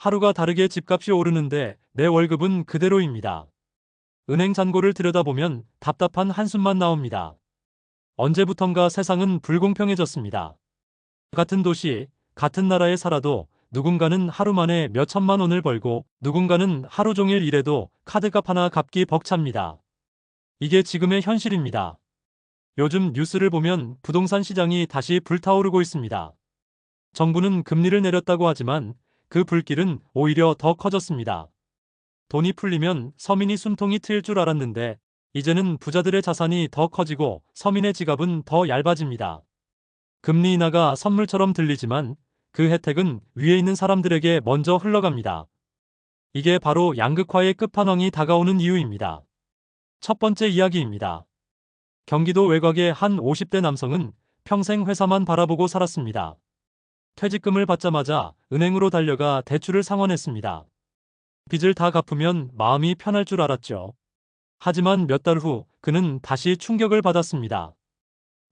하루가 다르게 집값이 오르는데 내 월급은 그대로입니다. 은행 잔고를 들여다보면 답답한 한숨만 나옵니다. 언제부턴가 세상은 불공평해졌습니다. 같은 도시, 같은 나라에 살아도 누군가는 하루 만에 몇 천만 원을 벌고 누군가는 하루 종일 일해도 카드값 하나 갚기 벅찹니다. 이게 지금의 현실입니다. 요즘 뉴스를 보면 부동산 시장이 다시 불타오르고 있습니다. 정부는 금리를 내렸다고 하지만 그 불길은 오히려 더 커졌습니다. 돈이 풀리면 서민이 숨통이 트일 줄 알았는데 이제는 부자들의 자산이 더 커지고 서민의 지갑은 더 얇아집니다. 금리 인하가 선물처럼 들리지만 그 혜택은 위에 있는 사람들에게 먼저 흘러갑니다. 이게 바로 양극화의 끝판왕이 다가오는 이유입니다. 첫 번째 이야기입니다. 경기도 외곽의 한 50대 남성은 평생 회사만 바라보고 살았습니다. 퇴직금을 받자마자 은행으로 달려가 대출을 상환했습니다. 빚을 다 갚으면 마음이 편할 줄 알았죠. 하지만 몇 달 후 그는 다시 충격을 받았습니다.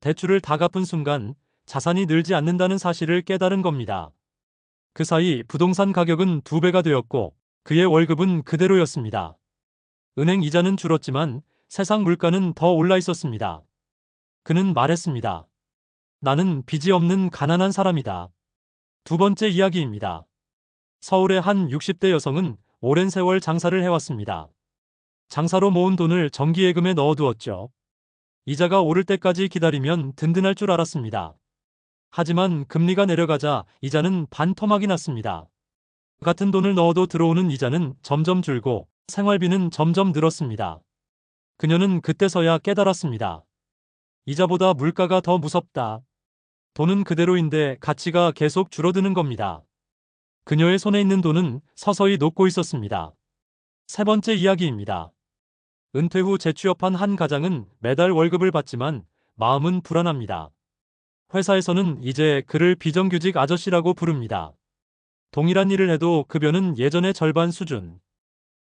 대출을 다 갚은 순간 자산이 늘지 않는다는 사실을 깨달은 겁니다. 그 사이 부동산 가격은 두 배가 되었고 그의 월급은 그대로였습니다. 은행 이자는 줄었지만 세상 물가는 더 올라 있었습니다. 그는 말했습니다. 나는 빚이 없는 가난한 사람이다. 두 번째 이야기입니다. 서울의 한 60대 여성은 오랜 세월 장사를 해왔습니다. 장사로 모은 돈을 정기예금에 넣어두었죠. 이자가 오를 때까지 기다리면 든든할 줄 알았습니다. 하지만 금리가 내려가자 이자는 반토막이 났습니다. 같은 돈을 넣어도 들어오는 이자는 점점 줄고 생활비는 점점 늘었습니다. 그녀는 그때서야 깨달았습니다. 이자보다 물가가 더 무섭다. 돈은 그대로인데 가치가 계속 줄어드는 겁니다. 그녀의 손에 있는 돈은 서서히 녹고 있었습니다. 세 번째 이야기입니다. 은퇴 후 재취업한 한 가장은 매달 월급을 받지만 마음은 불안합니다. 회사에서는 이제 그를 비정규직 아저씨라고 부릅니다. 동일한 일을 해도 급여는 예전의 절반 수준.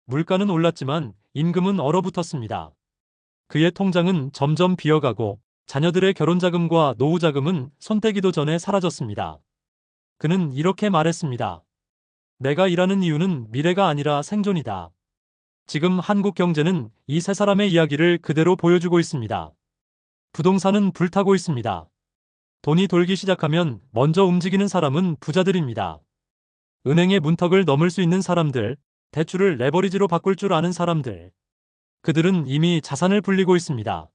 물가는 올랐지만 임금은 얼어붙었습니다. 그의 통장은 점점 비어가고 자녀들의 결혼자금과 노후자금은 손떼기도 전에 사라졌습니다. 그는 이렇게 말했습니다. 내가 일하는 이유는 미래가 아니라 생존이다. 지금 한국 경제는 이 세 사람의 이야기를 그대로 보여주고 있습니다. 부동산은 불타고 있습니다. 돈이 돌기 시작하면 먼저 움직이는 사람은 부자들입니다. 은행의 문턱을 넘을 수 있는 사람들, 대출을 레버리지로 바꿀 줄 아는 사람들. 그들은 이미 자산을 불리고 있습니다.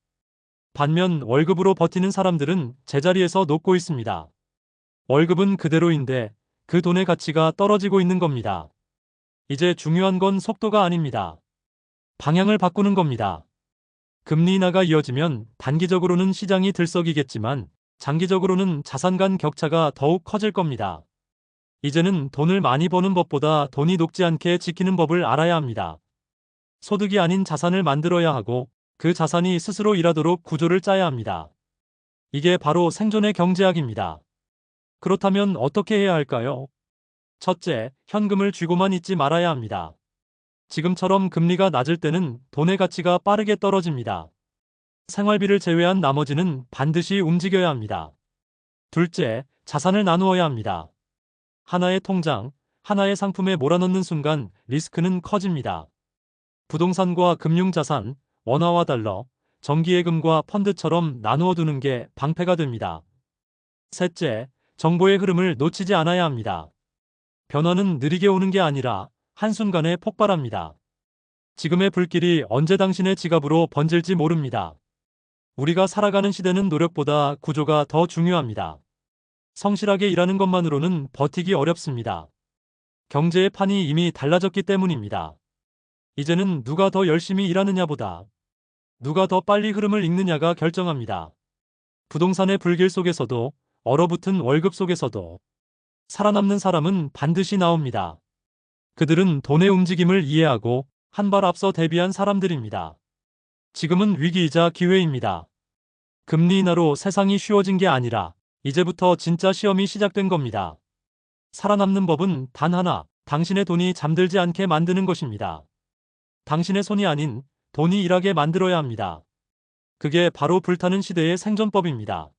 반면 월급으로 버티는 사람들은 제자리에서 녹고 있습니다. 월급은 그대로인데 그 돈의 가치가 떨어지고 있는 겁니다. 이제 중요한 건 속도가 아닙니다. 방향을 바꾸는 겁니다. 금리 인하가 이어지면 단기적으로는 시장이 들썩이겠지만 장기적으로는 자산 간 격차가 더욱 커질 겁니다. 이제는 돈을 많이 버는 법보다 돈이 녹지 않게 지키는 법을 알아야 합니다. 소득이 아닌 자산을 만들어야 하고 그 자산이 스스로 일하도록 구조를 짜야 합니다. 이게 바로 생존의 경제학입니다. 그렇다면 어떻게 해야 할까요? 첫째, 현금을 쥐고만 있지 말아야 합니다. 지금처럼 금리가 낮을 때는 돈의 가치가 빠르게 떨어집니다. 생활비를 제외한 나머지는 반드시 움직여야 합니다. 둘째, 자산을 나누어야 합니다. 하나의 통장, 하나의 상품에 몰아넣는 순간 리스크는 커집니다. 부동산과 금융자산, 원화와 달러, 정기예금과 펀드처럼 나누어 두는 게 방패가 됩니다. 셋째, 정보의 흐름을 놓치지 않아야 합니다. 변화는 느리게 오는 게 아니라 한순간에 폭발합니다. 지금의 불길이 언제 당신의 지갑으로 번질지 모릅니다. 우리가 살아가는 시대는 노력보다 구조가 더 중요합니다. 성실하게 일하는 것만으로는 버티기 어렵습니다. 경제의 판이 이미 달라졌기 때문입니다. 이제는 누가 더 열심히 일하느냐보다 누가 더 빨리 흐름을 읽느냐가 결정합니다. 부동산의 불길 속에서도 얼어붙은 월급 속에서도 살아남는 사람은 반드시 나옵니다. 그들은 돈의 움직임을 이해하고 한 발 앞서 대비한 사람들입니다. 지금은 위기이자 기회입니다. 금리 인하로 세상이 쉬워진 게 아니라 이제부터 진짜 시험이 시작된 겁니다. 살아남는 법은 단 하나, 당신의 돈이 잠들지 않게 만드는 것입니다. 당신의 손이 아닌 돈이 일하게 만들어야 합니다. 그게 바로 불타는 시대의 생존법입니다.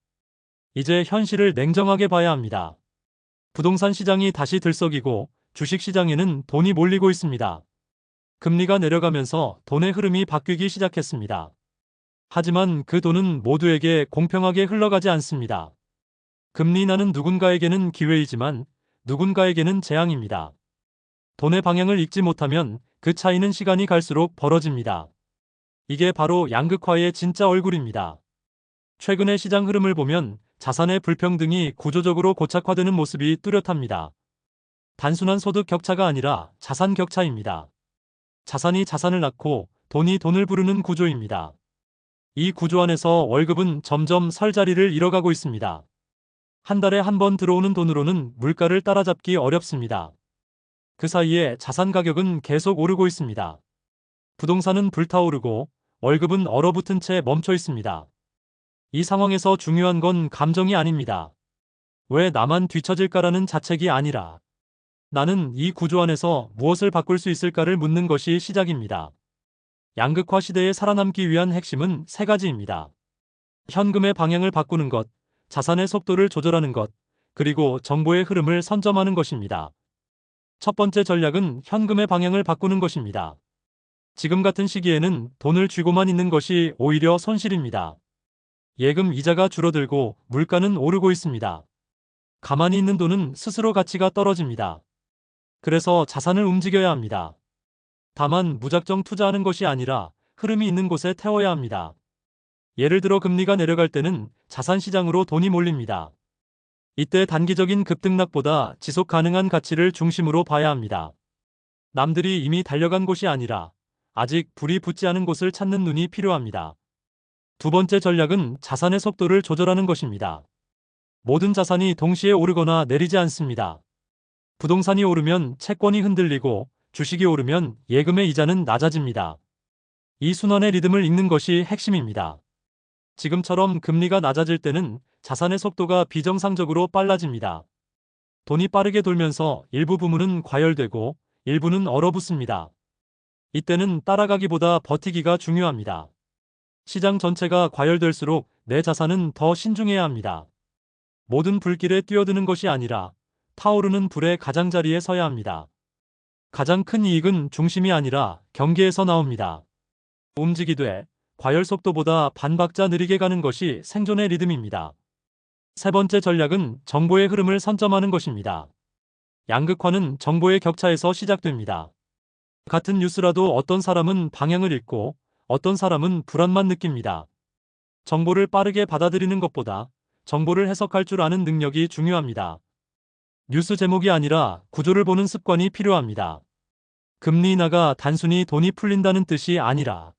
이제 현실을 냉정하게 봐야 합니다. 부동산 시장이 다시 들썩이고 주식 시장에는 돈이 몰리고 있습니다. 금리가 내려가면서 돈의 흐름이 바뀌기 시작했습니다. 하지만 그 돈은 모두에게 공평하게 흘러가지 않습니다. 금리 인하는 누군가에게는 기회이지만 누군가에게는 재앙입니다. 돈의 방향을 읽지 못하면 그 차이는 시간이 갈수록 벌어집니다. 이게 바로 양극화의 진짜 얼굴입니다. 최근의 시장 흐름을 보면 자산의 불평등이 구조적으로 고착화되는 모습이 뚜렷합니다. 단순한 소득 격차가 아니라 자산 격차입니다. 자산이 자산을 낳고 돈이 돈을 부르는 구조입니다. 이 구조 안에서 월급은 점점 설 자리를 잃어가고 있습니다. 한 달에 한 번 들어오는 돈으로는 물가를 따라잡기 어렵습니다. 그 사이에 자산 가격은 계속 오르고 있습니다. 부동산은 불타오르고 월급은 얼어붙은 채 멈춰 있습니다. 이 상황에서 중요한 건 감정이 아닙니다. 왜 나만 뒤처질까라는 자책이 아니라 나는 이 구조 안에서 무엇을 바꿀 수 있을까를 묻는 것이 시작입니다. 양극화 시대에 살아남기 위한 핵심은 세 가지입니다. 현금의 방향을 바꾸는 것, 자산의 속도를 조절하는 것, 그리고 정보의 흐름을 선점하는 것입니다. 첫 번째 전략은 현금의 방향을 바꾸는 것입니다. 지금 같은 시기에는 돈을 쥐고만 있는 것이 오히려 손실입니다. 예금 이자가 줄어들고 물가는 오르고 있습니다. 가만히 있는 돈은 스스로 가치가 떨어집니다. 그래서 자산을 움직여야 합니다. 다만 무작정 투자하는 것이 아니라 흐름이 있는 곳에 태워야 합니다. 예를 들어 금리가 내려갈 때는 자산 시장으로 돈이 몰립니다. 이때 단기적인 급등락보다 지속 가능한 가치를 중심으로 봐야 합니다. 남들이 이미 달려간 곳이 아니라 아직 불이 붙지 않은 곳을 찾는 눈이 필요합니다. 두 번째 전략은 자산의 속도를 조절하는 것입니다. 모든 자산이 동시에 오르거나 내리지 않습니다. 부동산이 오르면 채권이 흔들리고 주식이 오르면 예금의 이자는 낮아집니다. 이 순환의 리듬을 읽는 것이 핵심입니다. 지금처럼 금리가 낮아질 때는 자산의 속도가 비정상적으로 빨라집니다. 돈이 빠르게 돌면서 일부 부문은 과열되고 일부는 얼어붙습니다. 이때는 따라가기보다 버티기가 중요합니다. 시장 전체가 과열될수록 내 자산은 더 신중해야 합니다. 모든 불길에 뛰어드는 것이 아니라 타오르는 불의 가장자리에 서야 합니다. 가장 큰 이익은 중심이 아니라 경계에서 나옵니다. 움직이되 과열 속도보다 반박자 느리게 가는 것이 생존의 리듬입니다. 세 번째 전략은 정보의 흐름을 선점하는 것입니다. 양극화는 정보의 격차에서 시작됩니다. 같은 뉴스라도 어떤 사람은 방향을 잃고 어떤 사람은 불안만 느낍니다. 정보를 빠르게 받아들이는 것보다 정보를 해석할 줄 아는 능력이 중요합니다. 뉴스 제목이 아니라 구조를 보는 습관이 필요합니다. 금리 인하가 단순히 돈이 풀린다는 뜻이 아니라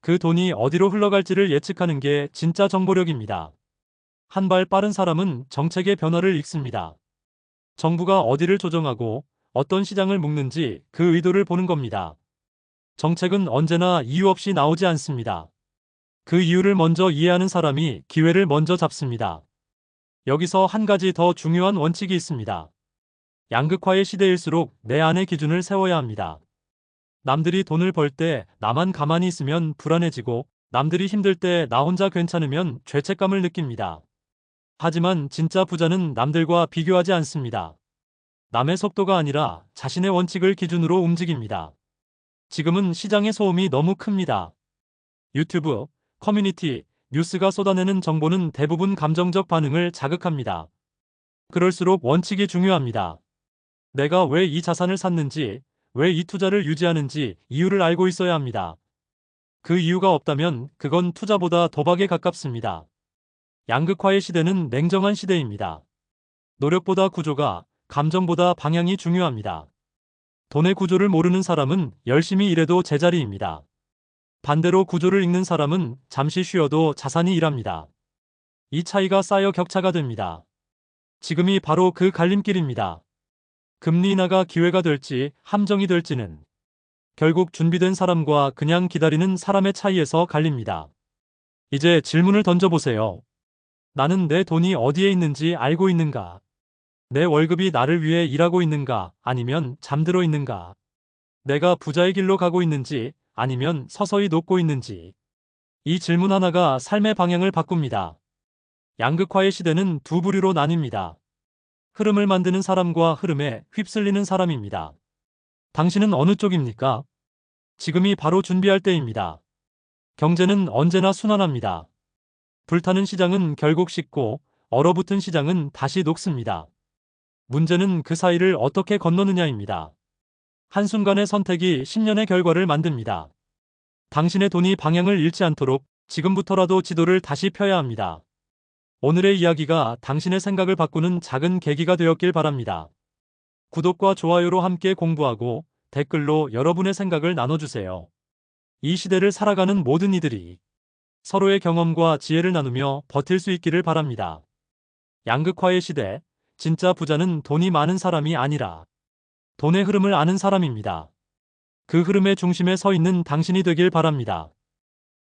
그 돈이 어디로 흘러갈지를 예측하는 게 진짜 정보력입니다. 한 발 빠른 사람은 정책의 변화를 읽습니다. 정부가 어디를 조정하고 어떤 시장을 묶는지 그 의도를 보는 겁니다. 정책은 언제나 이유 없이 나오지 않습니다. 그 이유를 먼저 이해하는 사람이 기회를 먼저 잡습니다. 여기서 한 가지 더 중요한 원칙이 있습니다. 양극화의 시대일수록 내 안의 기준을 세워야 합니다. 남들이 돈을 벌 때 나만 가만히 있으면 불안해지고 남들이 힘들 때 나 혼자 괜찮으면 죄책감을 느낍니다. 하지만 진짜 부자는 남들과 비교하지 않습니다. 남의 속도가 아니라 자신의 원칙을 기준으로 움직입니다. 지금은 시장의 소음이 너무 큽니다. 유튜브, 커뮤니티, 뉴스가 쏟아내는 정보는 대부분 감정적 반응을 자극합니다. 그럴수록 원칙이 중요합니다. 내가 왜 이 자산을 샀는지, 왜 이 투자를 유지하는지 이유를 알고 있어야 합니다. 그 이유가 없다면 그건 투자보다 도박에 가깝습니다. 양극화의 시대는 냉정한 시대입니다. 노력보다 구조가, 감정보다 방향이 중요합니다. 돈의 구조를 모르는 사람은 열심히 일해도 제자리입니다. 반대로 구조를 읽는 사람은 잠시 쉬어도 자산이 일합니다. 이 차이가 쌓여 격차가 됩니다. 지금이 바로 그 갈림길입니다. 금리 인하가 기회가 될지 함정이 될지는 결국 준비된 사람과 그냥 기다리는 사람의 차이에서 갈립니다. 이제 질문을 던져보세요. 나는 내 돈이 어디에 있는지 알고 있는가? 내 월급이 나를 위해 일하고 있는가? 아니면 잠들어 있는가? 내가 부자의 길로 가고 있는지 아니면 서서히 녹고 있는지. 이 질문 하나가 삶의 방향을 바꿉니다. 양극화의 시대는 두 부류로 나뉩니다. 흐름을 만드는 사람과 흐름에 휩쓸리는 사람입니다. 당신은 어느 쪽입니까? 지금이 바로 준비할 때입니다. 경제는 언제나 순환합니다. 불타는 시장은 결국 식고 얼어붙은 시장은 다시 녹습니다. 문제는 그 사이를 어떻게 건너느냐입니다. 한순간의 선택이 10년의 결과를 만듭니다. 당신의 돈이 방향을 잃지 않도록 지금부터라도 지도를 다시 펴야 합니다. 오늘의 이야기가 당신의 생각을 바꾸는 작은 계기가 되었길 바랍니다. 구독과 좋아요로 함께 공부하고 댓글로 여러분의 생각을 나눠주세요. 이 시대를 살아가는 모든 이들이 서로의 경험과 지혜를 나누며 버틸 수 있기를 바랍니다. 양극화의 시대, 진짜 부자는 돈이 많은 사람이 아니라 돈의 흐름을 아는 사람입니다. 그 흐름의 중심에 서 있는 당신이 되길 바랍니다.